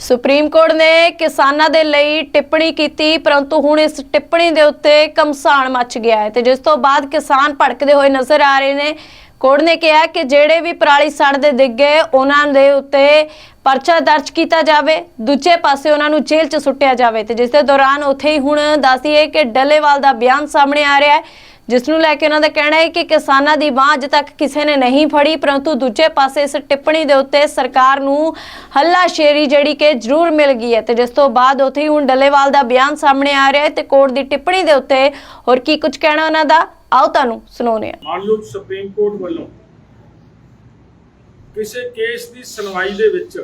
Supreme court ਨੇ ਕਿਸਾਨਾਂ ਦੇ ਲਈ ਟਿੱਪਣੀ ਕੀਤੀ, ਪਰੰਤੂ ਹੁਣ ਇਸ ਟਿੱਪਣੀ ਦੇ ਉੱਤੇ ਕਮਸਾਨ ਮੱਚ ਗਿਆ ਹੈ ਤੇ ਜਿਸ ਤੋਂ ਬਾਅਦ ਕਿਸਾਨ ਭੜਕਦੇ ਹੋਏ ਨਜ਼ਰ ਆ ਰਹੇ ਨੇ। ਕੋਰਟ ਨੇ ਕਿਹਾ ਕਿ ਜਿਹੜੇ ਵੀ ਪਰਾਲੀ ਸੜਦੇ ਡਿੱਗੇ, ਉਹਨਾਂ ਦੇ ਉੱਤੇ ਪਰਚਾ ਦਰਜ ਕੀਤਾ ਜਾਵੇ। ਦੂਜੇ ਪਾਸੇ ਉਹਨਾਂ ਨੂੰ ਜੇਲ੍ਹ 'ਚ ਸੁੱਟਿਆ ਜਾਵੇ ਤੇ ਜਿਸ ਦੇ ਦੌਰਾਨ ਉੱਥੇ ਹੀ ਹੁਣ ਦੱਸੀਏ ਕਿ ਡੱਲੇਵਾਲ ਦਾ ਬਿਆਨ ਸਾਹਮਣੇ ਆ ਰਿਹਾ ਹੈ। ਜਿਸ ਨੂੰ ਲੈ ਕੇ ਉਹਨਾਂ ਦਾ ਕਹਿਣਾ ਹੈ ਕਿ ਕਿਸਾਨਾਂ ਦੀ ਬਾਂਹ ਅਜੇ ਤੱਕ ਕਿਸੇ ਨੇ ਨਹੀਂ ਫੜੀ, ਪਰੰਤੂ ਦੂਜੇ ਪਾਸੇ ਇਸ ਟਿੱਪਣੀ ਦੇ ਉੱਤੇ ਸਰਕਾਰ ਨੂੰ ਹੱਲਾਸ਼ੇਰੀ ਜਿਹੜੀ ਕਿ ਜ਼ਰੂਰ ਮਿਲ ਗਈ ਹੈ ਤੇ ਜਿਸ ਤੋਂ ਬਾਅਦ ਉੱਥੇ ਹੀ ਹੁਣ ਡੱਲੇਵਾਲ ਦਾ ਬਿਆਨ ਸਾਹਮਣੇ ਆ ਰਿਹਾ ਹੈ ਤੇ ਕੋਰਟ ਦੀ ਟਿੱਪਣੀ ਦੇ ਉੱਤੇ ਹੋਰ ਕੀ ਕੁਝ ਕਹਿਣਾ ਉਹਨਾਂ ਦਾ? ਆਓ ਤੁਹਾਨੂੰ ਸੁਣਾਉਂਦੇ ਹਾਂ। ਮਾਨਯੋਗ ਸੁਪਰੀਮ ਕੋਰਟ ਵੱਲੋਂ ਕਿਸੇ ਕੇਸ ਦੀ ਸੁਣਵਾਈ ਦੇ ਵਿੱਚ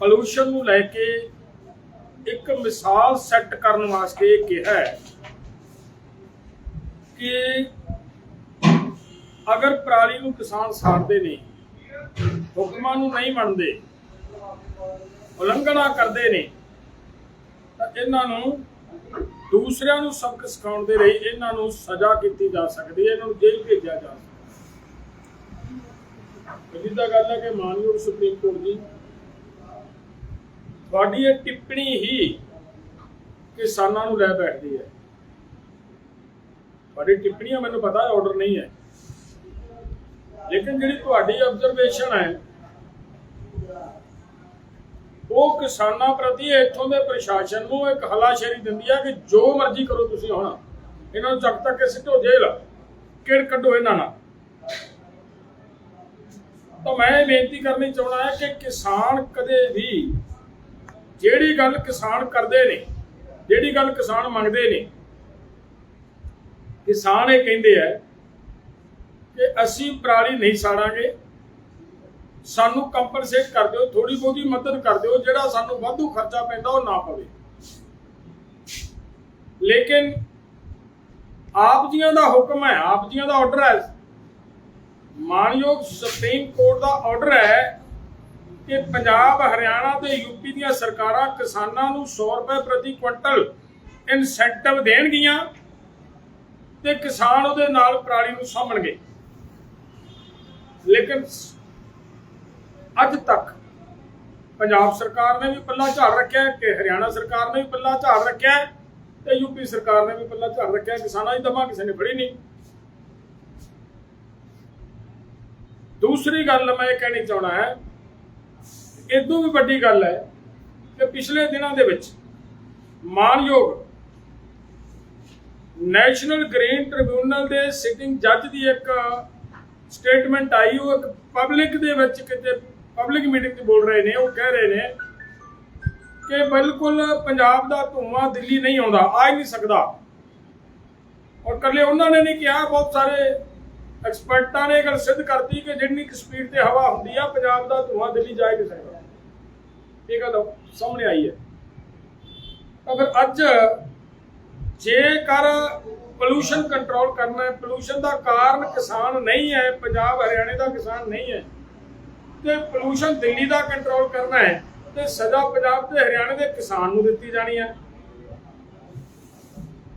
ਪੋਲੂਸ਼ਨ ਨੂੰ ਲੈ ਕੇ ਇੱਕ ਮਿਸਾਲ ਸੈੱਟ ਕਰਨ ਵਾਸਤੇ ਕਿਹਾ ਹੈ ਕਿ ਅਗਰ ਪਰਾਲੀ ਨੂੰ ਕਿਸਾਨ ਸਾੜਦੇ ਨੇ, ਹੁਕਮਾਂ ਨੂੰ ਨਹੀਂ ਮੰਨਦੇ, ਉਲੰਘਣਾ ਕਰਦੇ ਨੇ, ਤਾਂ ਇਹਨਾਂ ਨੂੰ ਦੂਸਰਿਆਂ ਨੂੰ ਸਬਕ ਸਿਖਾਉਣ ਦੇ ਲਈ ਇਹਨਾਂ ਨੂੰ ਸਜ਼ਾ ਕੀਤੀ ਜਾ ਸਕਦੀ ਹੈ, ਇਹਨਾਂ ਨੂੰ ਜੇਲ੍ਹ ਭੇਜਿਆ ਜਾ ਸਕਦਾ ਹੈ। ਜਿੱਦਾਂ ਗੱਲ ਹੈ ਕਿ ਮਾਨਯੋਗ ਸੁਪਰੀਮ ਕੋਰਟ ਜੀ, ਤੁਹਾਡੀ ਇਹ ਟਿੱਪਣੀ ਹੀ ਕਿਸਾਨਾਂ ਨੂੰ ਲੈ ਬੈਠਦੀ ਹੈ। ਤੁਹਾਡੀ ਟਿੱਪਣੀਆਂ ਮੈਨੂੰ ਪਤਾ ਹੈ ਆਰਡਰ ਨਹੀਂ ਹੈ। ਲੇਕਿਨ ਜਿਹੜੀ ਤੁਹਾਡੀ ਆਬਜ਼ਰਵੇਸ਼ਨ ਹੈ, ਉਹ ਕਿਸਾਨਾਂ ਪ੍ਰਤੀ ਇੱਥੋਂ ਦੇ ਪ੍ਰਸ਼ਾਸਨ ਨੂੰ ਇੱਕ ਹਲਾਸ਼ੇਰੀ ਦਿੰਦੀ ਆ ਕਿ ਜੋ ਮਰਜ਼ੀ ਕਰੋ ਤੁਸੀਂ ਹੁਣ। ਇਹਨਾਂ ਨੂੰ ਚੱਕ ਤੱਕ ਸਿੱਟੋ ਜੇਲ੍ਹ ਕਿੜ ਕੱਢੋ ਇਹਨਾਂ ਨਾਲ। ਤਾਂ ਮੈਂ ਇਹ ਬੇਨਤੀ ਕਰਨੀ ਚਾਹੁੰਦਾ ਹਾਂ ਕਿ ਕਿਸਾਨ ਕਦੇ ਵੀ ਜਿਹੜੀ ਗੱਲ ਕਿਸਾਨ ਕਰਦੇ ਨੇ, ਜਿਹੜੀ ਗੱਲ ਕਿਸਾਨ ਮੰਗਦੇ ਨੇ ਕਿਸਾਨ ਇਹ ਕਹਿੰਦੇ ਆ ਕਿ ਅਸੀਂ ਪਰਾਲੀ ਨਹੀਂ ਸਾੜਾਂਗੇ। ਸਾਨੂੰ ਕੰਪਨਸੇਟ ਕਰ ਦਿਓ ਥੋੜੀ ਬਹੁਤੀ ਮਦਦ ਕਰ ਦਿਓ, ਜਿਹੜਾ ਸਾਨੂੰ ਵਾਧੂ ਖਰਚਾ ਪੈਂਦਾ ਉਹ ਨਾ ਪਵੇ। ਲੇਕਿਨ ਆਪ ਜੀਆਂ ਦਾ ਹੁਕਮ ਹੈ, ਆਪ ਜੀਆਂ ਦਾ ਆਰਡਰ ਹੈ। ਮਾਨਯੋਗ ਸੁਪਰੀਮ ਕੋਰਟ ਦਾ ਆਰਡਰ ਹੈ ਕਿ ਪੰਜਾਬ, ਹਰਿਆਣਾ ਤੇ ਯੂਪੀ ਦੀਆਂ ਸਰਕਾਰਾਂ ਕਿਸਾਨਾਂ ਨੂੰ 100 ਰੁਪਏ ਪ੍ਰਤੀ ਕੁਇੰਟਲ ਇਨਸੈਂਟਿਵ ਦੇਣਗੀਆਂ। ਤੇ ਕਿਸਾਨ ਉਹਦੇ ਨਾਲ ਪਰਾਲੀ ਨੂੰ ਸਾਂਭਣਗੇ। ਲੇਕਿਨ ਅੱਜ ਤੱਕ ਪੰਜਾਬ ਸਰਕਾਰ ਨੇ ਵੀ ਪੱਲਾ ਝਾੜ ਰੱਖਿਆ ਹੈ ਕਿ ਹਰਿਆਣਾ ਸਰਕਾਰ ਨੇ ਵੀ ਪੱਲਾ ਝਾੜ ਰੱਖਿਆ ਤੇ ਯੂਪੀ ਸਰਕਾਰ ਨੇ ਵੀ ਪੱਲਾ ਝਾੜ ਰੱਖਿਆ ਕਿਸਾਨਾਂ ਦੀ ਦਮਾ ਕਿਸੇ ਨੇ ਫੜੀ ਨਹੀਂ। ਦੂਸਰੀ ਗੱਲ ਮੈਂ ਇਹ ਕਹਿਣੀ ਚਾਹਣਾ ਹੈ ਇਦੋਂ ਵੀ ਵੱਡੀ ਗੱਲ ਹੈ ਕਿ ਪਿਛਲੇ ਦਿਨਾਂ ਦੇ ਵਿੱਚ ਮਾਨਯੋਗ ਨੈਸ਼ਨਲ ਗ੍ਰੀਨ ਟ੍ਰਿਬਿਊਨਲ ਦੇ ਸਿਟਿੰਗ ਜੱਜ ਦੀ ਇੱਕ ਸਟੇਟਮੈਂਟ ਆਈ, ਉਹ ਇੱਕ ਪਬਲਿਕ ਦੇ ਵਿੱਚ ਕਿਤੇ ਪਬਲਿਕ ਮੀਟਿੰਗ 'ਚ ਬੋਲ ਰਹੇ ਨੇ, ਉਹ ਕਹਿ ਰਹੇ ਨੇ ਕਿ ਬਿਲਕੁਲ ਪੰਜਾਬ ਦਾ ਧੂਆਂ ਦਿੱਲੀ ਨਹੀਂ ਆਉਂਦਾ, ਆ ਹੀ ਨਹੀਂ ਸਕਦਾ। ਔਰ ਕੱਲੇ ਉਹਨਾਂ ਨੇ ਨਹੀਂ ਕਿਹਾ, ਬਹੁਤ ਸਾਰੇ ਐਕਸਪਰਟਾਂ ਨੇ ਇਹ ਗੱਲ ਸਿੱਧ ਕਰਤੀ ਕਿ ਜਿੰਨੀ ਕੁ ਸਪੀਡ ਤੇ ਹਵਾ ਹੁੰਦੀ ਆ, ਪੰਜਾਬ ਦਾ ਧੂਆਂ ਦਿੱਲੀ ਜਾ ਹੀ ਨਹੀਂ ਸਕਦਾ। ਇਹ ਗੱਲ ਸਾਹਮਣੇ ਆਈ ਹੈ। ਤਾਂ ਫਿਰ ਅੱਜ ਜੇਕਰ ਪੋਲੂਸ਼ਨ ਕੰਟਰੋਲ ਕਰਨਾ ਹੈ ਪੋਲੂਸ਼ਨ ਦਾ ਕਾਰਨ ਕਿਸਾਨ ਨਹੀਂ ਹੈ, ਪੰਜਾਬ, ਹਰਿਆਣੇ ਦਾ ਕਿਸਾਨ ਨਹੀਂ ਹੈ, ਤੇ ਪੋਲੂਸ਼ਨ ਦਿੱਲੀ ਦਾ ਕੰਟਰੋਲ ਕਰਨਾ ਹੈ, ਤੇ ਸਜ਼ਾ ਪੰਜਾਬ ਤੇ ਹਰਿਆਣੇ ਦੇ ਕਿਸਾਨ ਨੂੰ ਦਿੱਤੀ ਜਾਣੀ ਹੈ।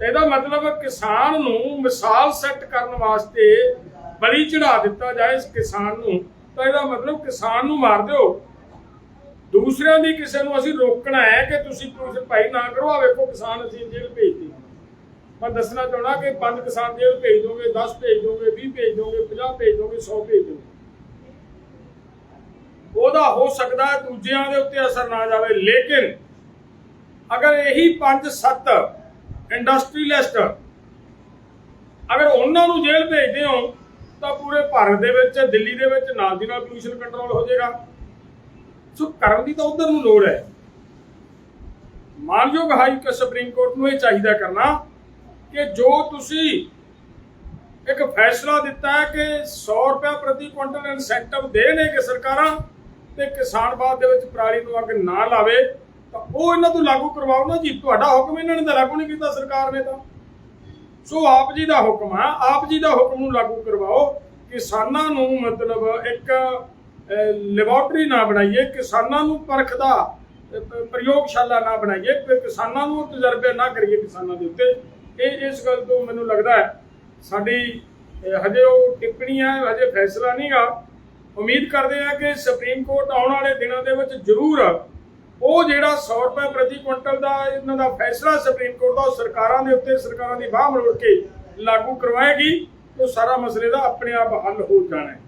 ਇਹਦਾ ਮਤਲਬ ਕਿਸਾਨ ਨੂੰ ਮਿਸਾਲ ਸੈੱਟ ਕਰਨ ਵਾਸਤੇ ਬਲੀ ਚੜਾ ਦਿੱਤਾ ਜਾਏ ਇਸ ਕਿਸਾਨ ਨੂੰ। ਤਾਂ ਇਹਦਾ ਮਤਲਬ ਕਿਸਾਨ ਨੂੰ ਮਾਰ ਦਿਓ। ਦੂਸਰਿਆਂ ਦੀ ਕਿਸੇ ਨੂੰ ਅਸੀਂ ਰੋਕਣਾ ਹੈ ਕਿ ਤੁਸੀਂ ਪੋਲੂਸ਼ਨ ਭਾਈ ਨਾ ਕਰੋ। ਆ ਵੇਖੋ ਕਿਸਾਨ ਅਸੀਂ ਜੇਲ੍ਹ ਭੇਜਦੇ ਮੈਂ ਦੱਸਣਾ ਚਾਹਣਾ ਕਿ ਪੰਜ ਕਿਸਾਨ ਜੇਲ੍ਹ ਭੇਜ ਦੋਗੇ 10 ਭੇਜ ਦੋਗੇ 20 ਭੇਜ ਦੋਗੇ 50 ਭੇਜ ਦੋਗੇ 100 ਭੇਜ ਦੋਗੇ। ਉਹਦਾ ਹੋ ਸਕਦਾ ਦੂਜਿਆਂ ਦੇ ਉੱਤੇ ਅਸਰ ਨਾ ਜਾਵੇ, ਲੇਕਿਨ ਅਗਰ ਇਹੀ 5-7 ਇੰਡਸਟਰੀਲਿਸਟ ਅਗਰ ਉਹਨਾਂ ਨੂੰ ਜੇਲ੍ਹ ਭੇਜਦੇ ਹੋ ਤਾਂ ਪੂਰੇ ਭਾਰਤ ਦੇ ਵਿੱਚ, ਦਿੱਲੀ ਦੇ ਵਿੱਚ ਨਾਲ ਦੀ ਨਾਲ ਪੋਲੂਸ਼ਨ ਕੰਟਰੋਲ ਹੋ ਜਾਏਗਾ। ਸੋ ਕਰਨ ਦੀ ਤਾਂ ਉਧਰ ਨੂੰ ਲੋੜ ਹੈ। ਮਾਨਯੋਗ ਹਾਈ ਕ ਸੁਪਰੀਮ ਕੋਰਟ ਨੂੰ ਇਹ ਚਾਹੀਦਾ ਕਰਨਾ ਕਿ ਜੋ ਤੁਸੀਂ ਇੱਕ ਫੈਸਲਾ ਦਿੱਤਾ ਹੈ ਕਿ 100 ਰੁਪਏ ਪ੍ਰਤੀ ਕੁਇੰਟਲ ਇਨਸੈਂਟਿਵ ਦੇ ਸਰਕਾਰਾਂ ਤੇ ਕਿਸਾਨ ਬਾਦ ਦੇ ਵਿੱਚ ਪਰਾਲੀ ਨੂੰ ਅੱਗ ਨਾ ਲਾਵੇ, ਤਾਂ ਉਹ ਇਹਨਾਂ ਤੋਂ ਲਾਗੂ ਕਰਵਾਓ ਨਾ ਜੀ। ਤੁਹਾਡਾ ਹੁਕਮ ਇਹਨਾਂ ਨੇ ਤਾਂ ਲਾਗੂ ਨਹੀਂ ਕੀਤਾ ਸਰਕਾਰ ਨੇ ਤਾਂ। ਸੋ ਆਪ ਜੀ ਦਾ ਹੁਕਮ ਹੈ ਆਪ ਜੀ ਦਾ ਹੁਕਮ ਨੂੰ ਲਾਗੂ ਕਰਵਾਓ। ਕਿਸਾਨਾਂ ਨੂੰ ਮਤਲਬ ਇੱਕ ਲੈਬੋਰਟਰੀ ਨਾ ਬਣਾਈਏ, ਕਿਸਾਨਾਂ ਨੂੰ ਪਰਖ ਦਾ ਪ੍ਰਯੋਗਸ਼ਾਲਾ ਨਾ ਬਣਾਈਏ, ਕਿਸਾਨਾਂ ਨੂੰ ਤਜਰਬੇ ਨਾ ਕਰੀਏ ਕਿਸਾਨਾਂ ਦੇ ਉੱਤੇ। ਇਹ ਇਸ ਗੱਲ ਤੋਂ ਮੈਨੂੰ ਲੱਗਦਾ ਹੈ, ਸਾਡੀ ਹਜੇ ਉਹ ਟਿੱਪਣੀ ਹੈ, ਹਜੇ ਫੈਸਲਾ ਨਹੀਂਗਾ ਉਮੀਦ ਕਰਦੇ ਹਾਂ ਕਿ ਸੁਪਰੀਮ ਕੋਰਟ ਆਉਣ ਵਾਲੇ ਦਿਨਾਂ ਦੇ ਵਿੱਚ ਜ਼ਰੂਰ ਉਹ ਜਿਹੜਾ 100 ਰੁਪਏ ਪ੍ਰਤੀ ਕੁਇੰਟਲ ਦਾ ਇਹਨਾਂ ਦਾ ਫੈਸਲਾ ਸੁਪਰੀਮ ਕੋਰਟ ਦਾ, ਉਹ ਸਰਕਾਰਾਂ ਦੇ ਉੱਤੇ, ਸਰਕਾਰਾਂ ਦੀ ਬਾਹ ਮਰੋੜ ਕੇ ਲਾਗੂ ਕਰਵਾਏਗੀ, ਉਹ ਸਾਰਾ ਮਸਲੇ ਦਾ ਆਪਣੇ ਆਪ ਹੱਲ ਹੋ ਜਾਣਾ ਹੈ।